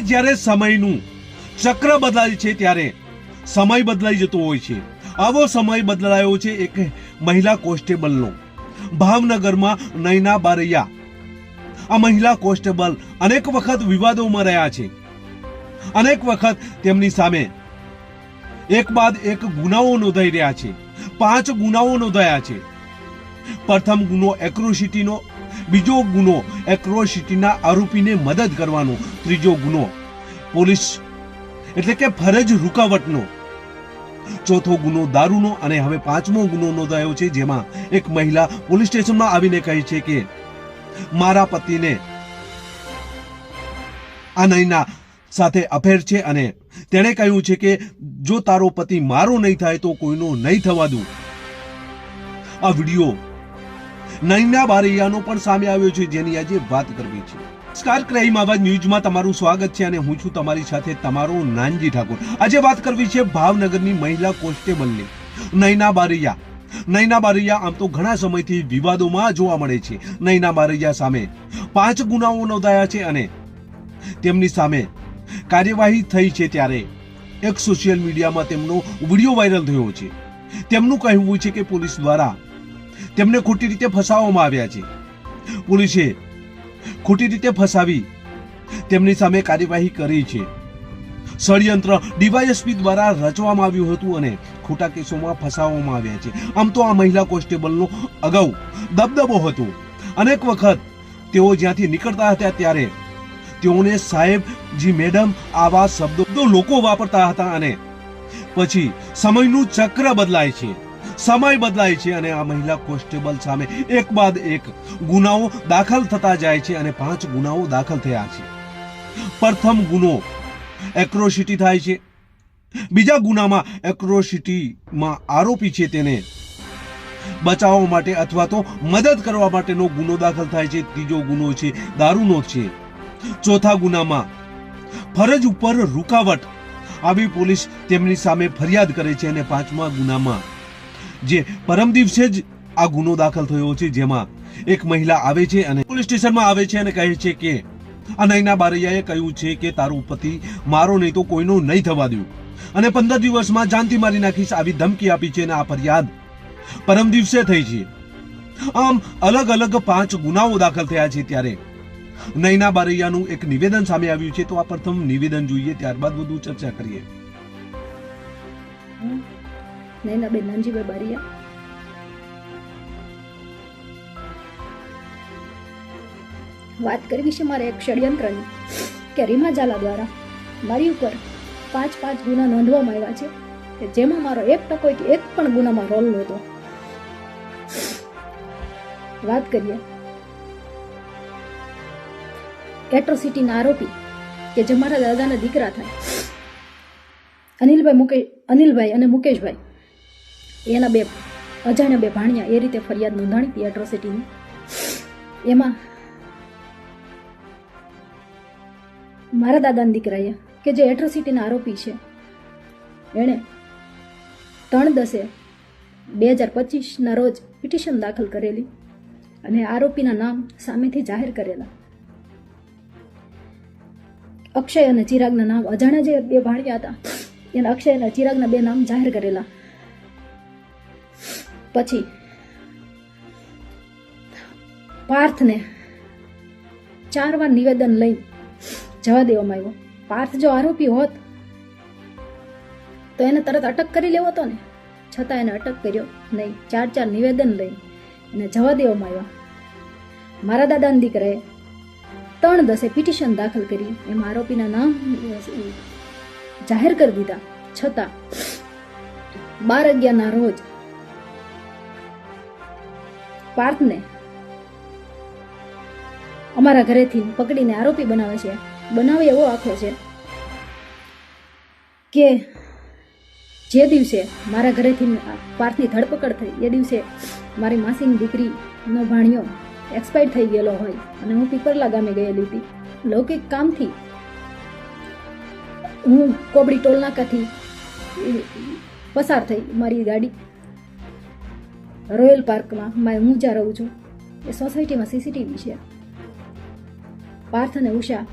જ્યારે સમયનું ચક્ર બદલાય છે ત્યારે સમય બદલાઈ જતો હોય છે. આવો સમય બદલાયો છે એક મહિલા કોન્સ્ટેબલનો. ભાવનગરમાં નૈના બારૈયા. આ મહિલા કોન્સ્ટેબલ અનેક વખત વિવાદોમાં રહ્યા છે. અનેક વખત તેમની સામે એક બાદ એક ગુનાઓ નોંધાઈ રહ્યા છે. પાંચ ગુનાઓ નોંધાયા છે. પ્રથમ ગુનો એક્રોસિટીનો બીજો ગુનો એક્રોસિટીના આરોપીને મદદ કરવાનો ત્રીજો ગુનો. પોલીસ એટલે કે ફરજ રૂકાવટનો. ચોથો ગુનો દારૂનો અને હવે પાંચમો ગુનો નોંધાયો છે, જેમાં એક મહિલા પોલીસ સ્ટેશનમાં આવીને કહે છે કે, મારા પતિને આ નયના સાથે અફેર છે અને તેણે કહ્યું છે કે, જો તારો પતિ મારો નહીં થાય તો કોઈનો નહીં થવા દઉં. આ વીડિયો નૈના બારૈયાનો પણ સામે આવ્યો છે, જેની આજે વાત કરવી છે. સ્ટાર ક્રાઇમ આવાજ ન્યૂઝમાં તમારું સ્વાગત છે અને હું છું તમારી સાથે તમારો નાનજી ઠાકોર. આજે વાત કરવી છે ભાવનગરની મહિલા કોન્સ્ટેબલની. નૈના બારૈયા. નૈના બારૈયા આમ તો ઘણા સમયથી વિવાદોમાં જોવા મળે છે. નૈના બારૈયા સામે પાંચ ગુનાઓ નોંધાયા છે અને તેમની સામે કાર્યવાહી થઈ છે ત્યારે એક સોશિયલ મીડિયામાં તેમનો વીડિયો વાયરલ થયો છે. તેમનું કહેવું છે કે પોલીસ દ્વારા તેમને ખોટી રીતે ફસાવવામાં આવ્યા છે. પોલીસે ખોટી રીતે ફસાવી તેમની સામે કાર્યવાહી કરી છે. ષડયંત્ર ડીવાયએસપી દ્વારા રચવામાં આવ્યું હતું અને ખોટા કેસોમાં ફસાવવામાં આવ્યા છે. આમ તો આ મહિલા કોન્સ્ટેબલનો અગાઉ દબદબો હતો. અનેક વખત તેઓ જ્યાંથી નીકળતા હતા ત્યારે તેઓને સાહેબજી મેડમ આવા શબ્દો લોકો વાપરતા હતા અને પછી સમયનું ચક્ર બદલાય છે. સમય બદલાય છે અને આ મહિલા કોન્સ્ટેબલ સામે એક બાદ એક ગુનાઓ દાખલ થતા જાય છે અને પાંચ ગુનાઓ દાખલ થયા છે. પ્રથમ ગુનો એક્રોસિટી થાય છે. બીજા ગુનામાં એક્રોસિટીમાં આરોપી છે તેને બચાવવા માટે અથવા તો મદદ કરવા માટેનો ગુનો દાખલ થાય છે. ત્રીજો ગુનો છે દારૂનો છે. ચોથા ગુનામાં ફરજ ઉપર રૂકાવટ. આવી પોલીસ તેમની સામે ફરિયાદ કરે છે અને પાંચમા ગુનામાં જે પરમ દિવસે જ આ ગુનો દાખલ થયો છે, જેમાં એક મહિલા આવે છે અને પોલીસ સ્ટેશનમાં આવે છે અને કહે છે કે આ નૈના બારૈયાએ કહ્યું છે કે તારું પતિ મારો નહીં તો કોઈનો નહીં થવા દઉં. અને પંદર દિવસમાં જાનથી મારી નાખીશ આવી ધમકી આપી છે અને આ ફરિયાદ પરમ દિવસે થઈ છે. આમ અલગ અલગ પાંચ ગુનાઓ દાખલ થયા છે ત્યારે. નૈના બારૈયાનું એક નિવેદન સામે આવ્યું છે, તો આ પ્રથમ નિવેદન જોઈએ, ત્યારબાદ વધુ ચર્ચા કરીએ. નૈનાબેન નાનજીભાઈ બારિયા વાત કરવી છે મારે એક ષડયંત્રની કે રીમા ઝાલા દ્વારા મારી ઉપર પાંચ પાંચ ગુના નોંધવામાં આવ્યા છે કે જેમાં મારો એક ટકો કે એક પણ ગુનામાં રોલ નહોતો. વાત કરીએ. એટ્રોસિટીના આરોપી કે જે મારા દાદાના દીકરા થાય. અનિલભાઈ મુકે અનિલભાઈ અને મુકેશભાઈ. એના બે અજાણ્યા બે ભાણિયા એ રીતે ફરિયાદ નોંધાણી હતી એટ્રોસિટીની એમાં મારા દાદાના દીકરાએ કે જે એટ્રોસિટીના આરોપી છે, એણે ત્રણ દસે બે હજાર પચીસના રોજ પિટિશન દાખલ કરેલી અને આરોપીના નામ સામેથી જાહેર કરેલા. અક્ષય અને ચિરાગના નામ અજાણ્યા જે બે ભાણ્યા હતા, એના અક્ષય અને ચિરાગના બે નામ જાહેર કરેલા. પછી પાર્થને ચાર વાર નિવેદન લઈ જવા દેવામાં આવ્યો. પાર્થ જો આરોપી હોત, તો એને તરત અટક કરી લેવો હતો ને? છતાં એને અટક કર્યો નહીં. ચાર ચાર નિવેદન લઈ એને જવા દેવામાં આવ્યા. મારા દાદાના દીકરાએ ત્રણ દસે પિટિશન દાખલ કરી. એમાં આરોપીના નામ જાહેર કરી દીધા. છતાં બાર અગિયારના રોજ પાર્થને? અમારા ઘરેથી પકડીને આરોપી બનાવે છે. બનાવે એવો આખો છે કે જે દિવસે મારા ઘરેથી પાર્થની ધરપકડ થઈ, એ દિવસે મારી માસીની દીકરીનો ભાણિયો એક્સપાયર થઈ ગયેલો હોય અને હું પીપરલા ગામે ગયેલી હતી. લૌકિક કામથી હું કોબડી ટોલનાકાથી પસાર થઈ મારી ગાડી રોયલ પાર્કમાં મારે હું જ્યાં રહું છું, એ સોસાયટીમાં સીસીટીવી છે. પાર્થ અને ઉષા,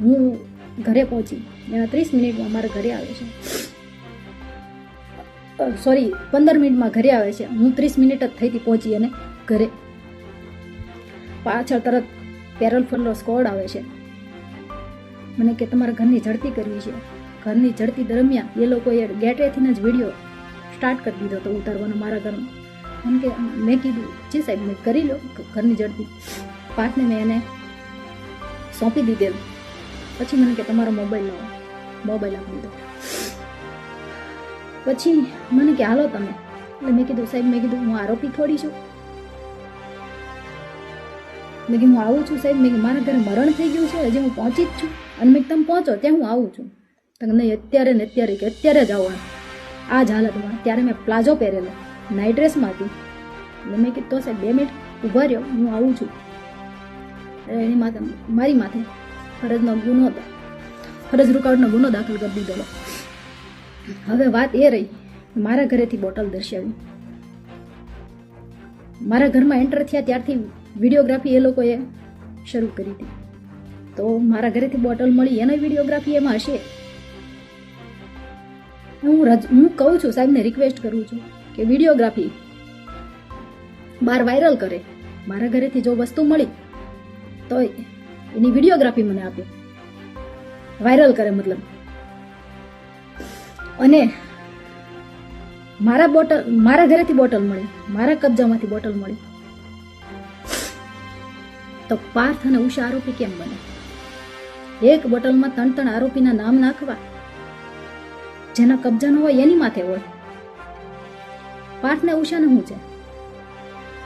હું ઘરે પહોંચી, એના ત્રીસ મિનિટમાં મારા ઘરે આવે છે. સોરી પંદર મિનિટમાં ઘરે આવે છે. હું ત્રીસ મિનિટ જ થઈ પહોંચી અને ઘરે પાછળ તરત પેરોલ ફરલો સ્કોડ આવે છે. મને કે તમારા ઘરની ઝડપી કરવી છે. ઘરની ઝડપી દરમિયાન એ લોકોએ ગેટવેથી જ વીડિયો સ્ટાર્ટ કરી દીધો હતો ઉતારવાનો મારા ઘરમાં. મને કે મેં કીધું, જે સાહેબ, મેં કરી લો ઘરની ઝડપી. પાર્ટને મેં એને સોંપી દીધેલું. પછી મને કે, તમારો મોબાઈલ લાવો. મોબાઈલ આપી દો પછી મને કે, હાલો તમે. એટલે મેં કીધું, સાહેબ, મેં કીધું, હું આરોપી થોડી છું. મેં કીધું, હું આવું છું, સાહેબ. મેં મારા ઘરે મરણ થઈ ગયું છે, હજી હું પહોંચી જ છું. અને મેં તમે પહોંચો, ત્યાં હું આવું છું. નહીં, અત્યારે ને અત્યારે કે, અત્યારે જ આવો. આ જ હાલતમાં, ત્યારે મેં પ્લાઝો પહેરેલો. નાઇટ ડ્રેસમાં હતી મેં કીધું સાહેબ, બે મિનિટ ઊભા રહ્યો, હું આવું છું. એની માથે, મારી માથે ફરજનો ગુનો હતો. ફરજ રૂકાવટનો ગુનો દાખલ કરી દીધેલો. હવે વાત એ રહી મારા ઘરેથી બોટલ દર્શાવી. મારા ઘરમાં એન્ટર થયા ત્યારથી વિડીયોગ્રાફી એ લોકોએ શરૂ કરી હતી. તો મારા ઘરેથી બોટલ મળી, એનો વિડીયોગ્રાફી એમાં હશે? હું રજ, હું કહું છું, સાહેબને રિક્વેસ્ટ કરું છું. કે વિડીયોગ્રાફી બહાર વાયરલ કરે, મારા ઘરેથી જો વસ્તુ મળી તો એની વિડીયોગ્રાફી મને આપે. વાયરલ કરે મતલબ. અને મારા બોટલ, મારા ઘરેથી બોટલ મળી, મારા કબજામાંથી બોટલ મળી. તો પાર્થ અને ઉષા આરોપી કેમ બને? એક બોટલમાં ત્રણ ત્રણ આરોપીના નામ નાખવા, જેના કબજાનો હોય એની માથે હોય. પાર્થ ને ઉષાને શું છે?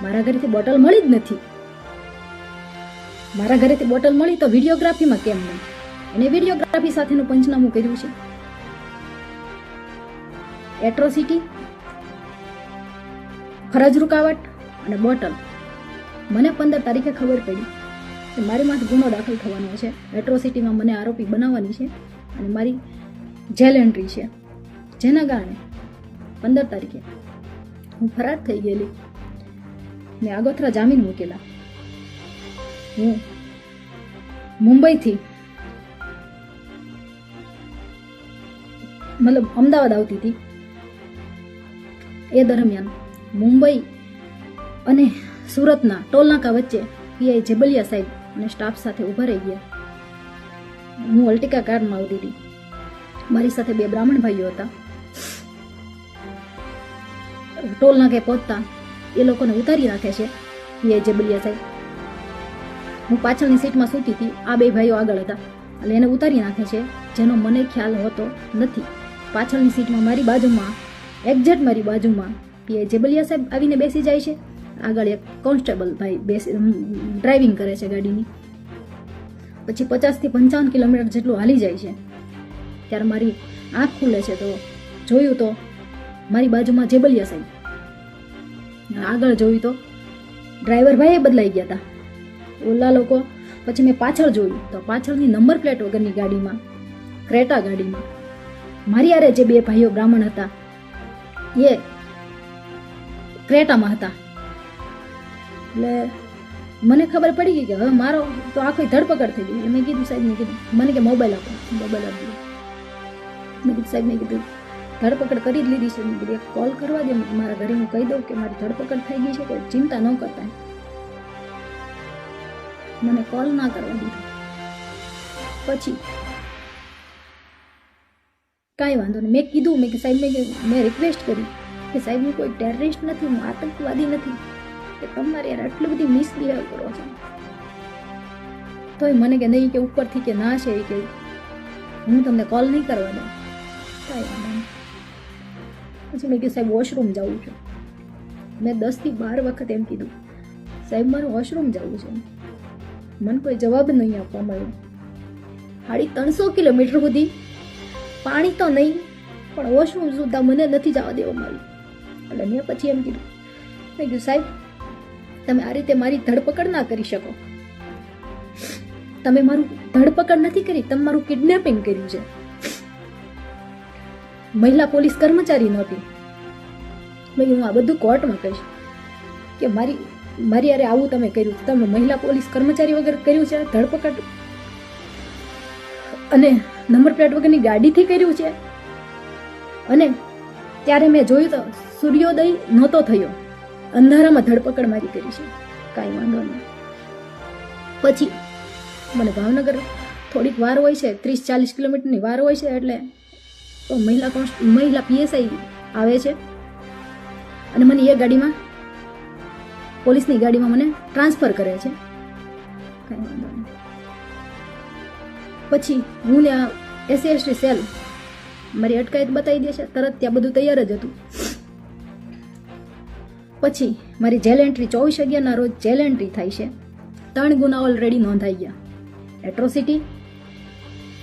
મારા ઘરેથી બોટલ મળી જ નથી. મારા ઘરેથી બોટલ મળી તો વિડીયોગ્રાફીમાં કેમ નહીં? અને વિડીયોગ્રાફી સાથેનું પંચનામું કર્યું છે? એટ્રોસિટી ફરજ રૂકાવટ અને બોટલ. મને પંદર તારીખે ખબર પડી કે મારી માથે ગુનો દાખલ થવાનો છે. એટ્રોસિટીમાં મને આરોપી બનાવવાની છે અને મારી જેલ એન્ટ્રી છે. જેના કારણે પંદર તારીખે હું ફરાર થઈ ગયેલી. મેં આગોતરા જામીન મૂકેલા. હું મુંબઈથી મતલબ અમદાવાદ આવતી હતી. એ દરમિયાન મુંબઈ અને સુરતના ટોલનાકા વચ્ચે પીઆઈ જેબલિયા સાહેબ અને સ્ટાફ સાથે ઊભા રહી ગયા. હું અલ્ટિકા કારમાં આવતી હતી. મારી સાથે બે બ્રાહ્મણ ભાઈઓ હતા. ટોલ નાકે પહોંચતા એ લોકોને ઉતારી રાખે છે. પીઆઈ જેબલિયા સાહેબ. હું પાછળની સીટમાં સૂતી હતી. આ બે ભાઈઓ આગળ હતા. એટલે એને ઉતારી નાખે છે. જેનો મને ખ્યાલ હોતો નથી. પાછળની સીટમાં મારી બાજુમાં એક્ઝેક્ટ મારી બાજુમાં પીઆઈ જેબલિયા સાહેબ આવીને બેસી જાય છે. આગળ એક કોન્સ્ટેબલ ભાઈ બેસી ડ્રાઇવિંગ કરે છે ગાડીની. પછી પચાસથી પંચાવન કિલોમીટર જેટલું હાલી જાય છે. ત્યારે મારી આંખ ખુલે છે તો જોયું તો મારી બાજુમાં જેબલિયા સાહેબ. આગળ જોયું તો ડ્રાઈવર ભાઈ બદલાઈ ગયા હતા ઓલા લોકો પછી મેં પાછળ જોયું તો પાછળની નંબર પ્લેટ વગરની ગાડીમાં, ક્રેટા ગાડીમાં. મારી આરે જે બે ભાઈઓ બ્રાહ્મણ હતા, એ ક્રેટામાં હતા. એટલે મને ખબર પડી ગઈ કે હવે મારો તો આખો ધરપકડ થઈ ગઈ. મેં કીધું સાહેબ મેં કીધું, મને કે મોબાઈલ આપો. મોબાઈલ આપી મેં કીધું સાહેબ મેં કીધું ધરપકડ કરી જ લીધી છે. મેં એક કોલ કરવા દે મારા ઘરે હું કહી દઉં કે મારી ધરપકડ થઈ ગઈ છે, કોઈ ચિંતા ન કરતા. મને કોલ ના કરવા દીધો. પછી કાંઈ વાંધો નહીં. મેં કીધું, મેં કે સાહેબ, મેં મેં રિક્વેસ્ટ કરી કે સાહેબ, હું કોઈ ટેરરિસ્ટ નથી, હું આતંકવાદી નથી, કે તમારે યાર આટલું બધી મિસબિહેવ કરો છો. તોય મને કે નહીં, કે ઉપરથી કે ના છે, એ કે હું તમને કોલ નહીં કરવા દઉં. કાંઈ વાંધો પછી મેં કીધું, સાહેબ વોશરૂમ જવું છું. મેં દસથી બાર વખત એમ કીધું, સાહેબ, મારે વોશરૂમ જવું છે. મને કોઈ જવાબ નહીં આપવા મળ્યો. સાડી ત્રણસો કિલોમીટર સુધી પાણી તો નહીં, પણ વોશરૂમ સુધા મને નથી જવા દેવામાં આવ્યું એટલે મેં પછી એમ કીધું, મેં કીધું, સાહેબ, તમે આ રીતે મારી ધરપકડ ના કરી શકો. તમે મારું ધરપકડ નથી કરી, તમે મારું કિડનેપિંગ કર્યું છે. મહિલા પોલીસ કર્મચારી નહોતી. મેં હું આ બધું કોર્ટમાં કહીશ કે મારી મારી યારે આવું તમે કર્યું. તમે મહિલા પોલીસ કર્મચારી વગર કર્યું છે, ધરપકડ અને નંબર પ્લેટ વગરની ગાડીથી કર્યું છે. અને ત્યારે મેં જોયું તો સૂર્યોદય નહોતો થયો. અંધારામાં ધરપકડ મારી કરી છે. કાંઈ વાંધો નહીં. પછી મને ભાવનગર થોડીક વાર હોય છે, ત્રીસ ચાલીસ કિલોમીટરની વાર હોય છે, એટલે તો મહિલા કોન્સ્ટ મહિલા પીએસઆઈ આવે છે. અને મને એ ગાડીમાં, પોલીસની ગાડીમાં મને ટ્રાન્સફર કરે છે. પછી હું ને એસસી એસટી સેલ, મારી અટકાયત બતાવી દે છે. તરત ત્યાં બધું તૈયાર જ હતું. પછી મારી જેલ એન્ટ્રી ચોવીસ અગિયારના રોજ જેલ એન્ટ્રી થાય છે. ત્રણ ગુના ઓલરેડી નોંધાઈ ગયા. એટ્રોસિટી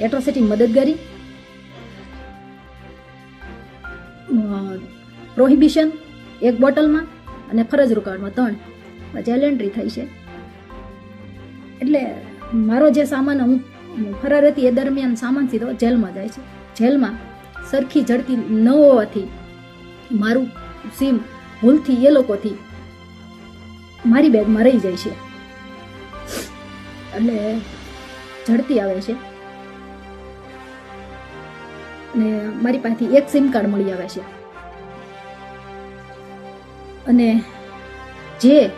એટ્રોસિટી મદદગારી પ્રોહિબિશન એક બોટલમાં અને ફરજ રોકાણમાં ત્રણ. પછી એન્ટ્રી થઈ છે. એટલે મારો જે સામાન હું ફરાર હતી એ દરમિયાન સામાન સીધો જેલમાં જાય છે. જેલમાં સરખી ઝડપી ન હોવાથી મારું સીમ ભૂલથી એ લોકોથી મારી બેગમાં રહી જાય છે. એટલે ઝડપી આવે છે. અને મારી પાસેથી એક સિમ કાર્ડ મળી આવે છે. અને જે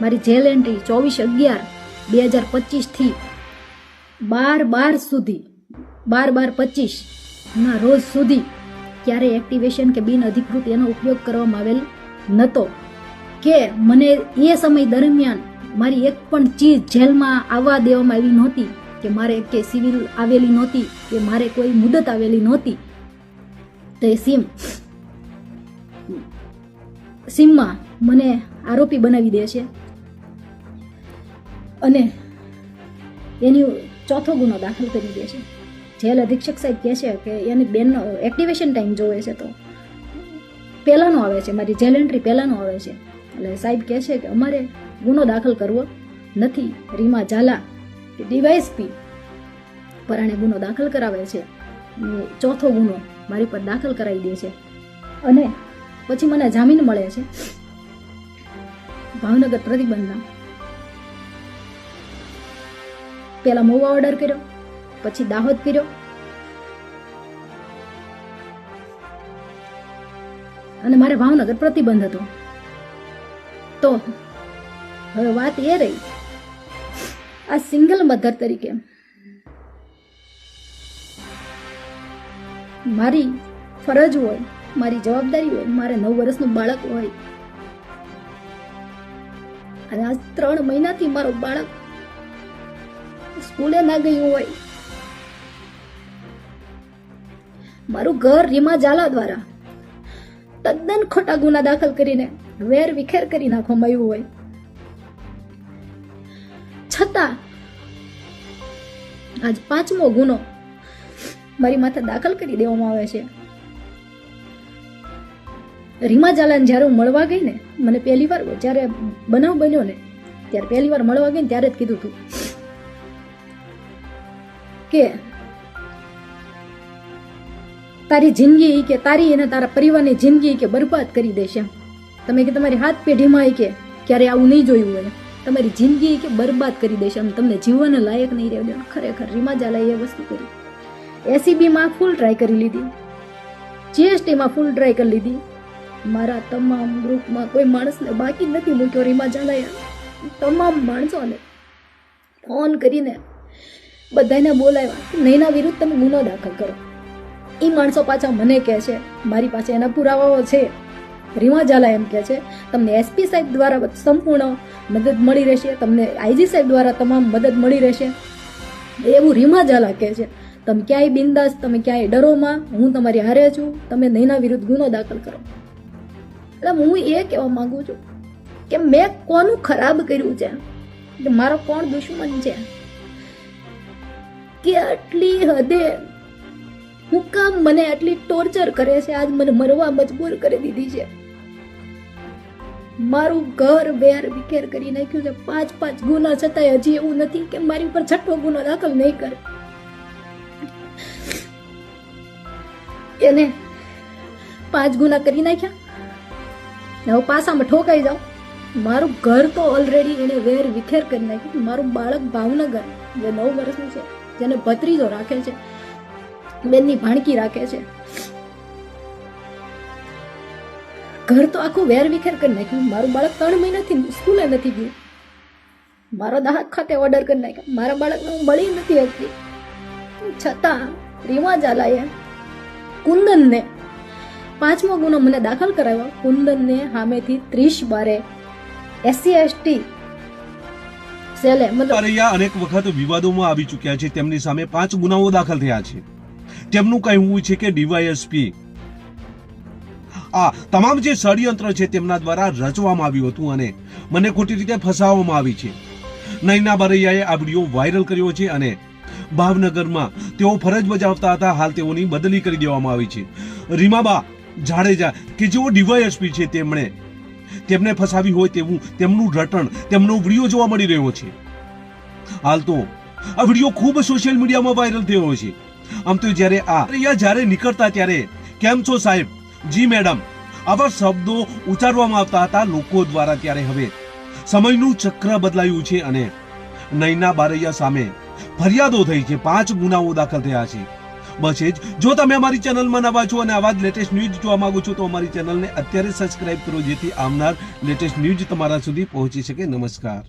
મારી જેલ એન્ટ્રી ચોવીસ અગિયાર બે હજાર પચીસથી બાર બાર સુધી, બાર બાર પચીસના રોજ સુધી ક્યારે એક્ટિવેશન કે બિન અધિકૃત એનો ઉપયોગ કરવામાં આવેલ નહોતો કે મને એ સમય દરમિયાન મારી એક પણ ચીજ જેલમાં આવવા દેવામાં આવી નહોતી કે મારે કે સિવિલ આવેલી નહોતી, કે મારે કોઈ મુદત આવેલી નહોતી. તો એ સિમ, સિમમાં મને આરોપી બનાવી દે છે. અને એની ચોથો ગુનો દાખલ કરી દે છે. જેલ અધિક્ષક સાહેબ કહે છે કે એની બેનનો એક્ટિવેશન ટાઈમ જોવે છે તો પહેલાંનો આવે છે, મારી જેલ એન્ટ્રી પહેલાંનો આવે છે. એટલે સાહેબ કહે છે કે અમારે ગુનો દાખલ કરવો નથી. રીમા ઝાલા કે ડીવાયસપી પરાણે ગુનો દાખલ કરાવે છે. ચોથો ગુનો મારી પર દાખલ કરાવી દે છે. અને પછી મને જામીન મળે છે. ભાવનગર પ્રતિબંધના. પેલા મોવા ઓર્ડર કર્યો, પછી દાહોદ કર્યો. અને મારે ભાવનગર પ્રતિબંધ હતો. તો હવે વાત એ રહી આ સિંગલ મધર તરીકે. મારી ફરજ હોય, મારી જવાબદારી હોય, મારે નવ વર્ષનું બાળક હોય. અને આજ ત્રણ મહિનાથી મારો બાળક સ્કૂલે ના ગયું હોય. મારું ઘર રીમા ઝાલા દ્વારા તદ્દન ખોટા ગુના દાખલ કરીને વેર વિખેર કરી નાખવામાં આવ્યું હોય. છતાં આજ પાંચમો ગુનો મારી માથે દાખલ કરી દેવામાં આવે છે. રીમા ઝાલાને જ્યારે હું મળવા ગઈ ને, મને પહેલી વાર જ્યારે બનાવ બન્યો ને, ત્યારે પહેલી વાર મળવા ગઈ ને ત્યારે જ કીધું હતું કે તારી જિંદગી કે તારી અને તારા પરિવારની જિંદગી કે બરબાદ કરી દેશે તમે કે તમારી હાથ પેઢીમાં કે ક્યારે આવું નહીં જોયું હોય તમારી જિંદગી કે બરબાદ કરી દેશે આમ તમને જીવન લાયક નહીં રહેવું દેવાનું ખરેખર રીમા ઝાલાએ એ વસ્તુ કરી. એસીબીમાં ફૂલ ટ્રાય કરી લીધી. જીએસટીમાં ફૂલ ટ્રાય કરી લીધી. મારા તમામ ગ્રુપમાં કોઈ માણસને બાકી નથી મૂક્યો રીમા ઝાલાએ તમામ માણસોને ફોન કરીને બધાને બોલાવ્યા નૈના વિરુદ્ધ તમે ગુનો દાખલ કરો. એ માણસો પાછા મને કહે છે, મારી પાસે એના પુરાવાઓ છે. રીમા ઝાલા એમ કહે છે, તમને એસપી સાહેબ દ્વારા સંપૂર્ણ મદદ મળી રહેશે, તમને આઈજી સાહેબ દ્વારા તમામ મદદ મળી રહેશે. એવું રીમા ઝાલા કહે છે, તમે ક્યાંય બિંદાસ, તમે ક્યાંય ડરોમાં, હું તમારી હારે છું, તમે નૈના વિરુદ્ધ ગુનો દાખલ કરો. એટલે હું એ કહેવા માંગુ છું કે મેં કોનું ખરાબ કર્યું છે? કે મારો કોણ દુશ્મન છે? કે આટલી હદે હું કામ મને આટલી ટોર્ચર કરે છે, આજ મને મરવા મજબૂર કરી દીધી છે? મારું ઘર વેર વિખેર કરી નાખ્યું છે. પાંચ પાંચ ગુના છતાંય હજી એવું નથી કે મારી ઉપર છઠ્ઠો ગુનો દાખલ નહીં કરે. એને પાંચ ગુના કરી નાખ્યા. હવે પાસામાં ઠોકાઈ જાઉં. મારું ઘર તો ઓલરેડી એને વેર વિખેર કરી નાખ્યું. મારું બાળક ભાવનગર, જે નવ વર્ષનું છે, જેને ભત્રીજો રાખે છે, બેનની ભાણકી રાખે છે. ઘર તો આખું વેર વિખેર કરી નાખ્યું. મારું બાળક ત્રણ મહિનાથી સ્કૂલે નથી ગયું. મારો દાહક ખાતે ઓર્ડર કરી નાખ્યો. મારા બાળકને હું મળી નથી હતી છતાં રીમા ચાલાએ કુંદનને પાંચમો ગુનો મને દાખલ કરાવ્યો. કુંદનને સામેથી ત્રીસ બારે એસસી, એસટી સેલે મતલબ અનેક વખત વિવાદોમાં આવી ચૂક્યા છે. તેમની સામે પાંચ ગુનાઓ દાખલ થયા છે. તેમનું કહેવું છે કે ડીવાયએસપી આ તમામ જે ષડયંત્ર છે તેમના દ્વારા રચવામાં આવ્યું હતું અને મને ખોટી રીતે ફસાવવામાં આવી છે. નૈના બારૈયાએ આ વીડિયો વાયરલ કર્યો છે અને ભાવનગરમાં તેઓ ફરજ બજાવતા હતા, હાલ તેઓની બદલી કરી દેવામાં આવી છે. રીમાબા જાડેજા કે જેઓ ડીવાયએસપી છે, તેમણે તેમને ફસાવી હોય તેવું તેમનું રટણ, તેમનો વીડિયો જોવા મળી રહ્યો છે. હાલ તો આ વીડિયો ખૂબ સોશિયલ મીડિયામાં વાયરલ થયો છે. આમ તો જ્યારે આ જ્યારે નીકળતા ત્યારે કેમ છો સાહેબ? જી, મેડમ. આવા શબ્દો ઉચ્ચારવામાં આવતા હતા લોકો દ્વારા ત્યારે હવે. સમયનું ચક્ર બદલાયું છે અને નૈના બારૈયા સામે ફરિયાદો થઈ છે. પાંચ ગુનાઓ દાખલ થયા છે. બસ એ જ. જો તમે અમારી ચેનલમાં નવા છો અને આવા જ લેટેસ્ટ ન્યૂઝ જોવા માંગો છો, તો અમારી ચેનલને અત્યારે સબસ્ક્રાઇબ કરો જેથી આવનાર લેટેસ્ટ ન્યૂઝ તમારા સુધી પહોંચી શકે. નમસ્કાર.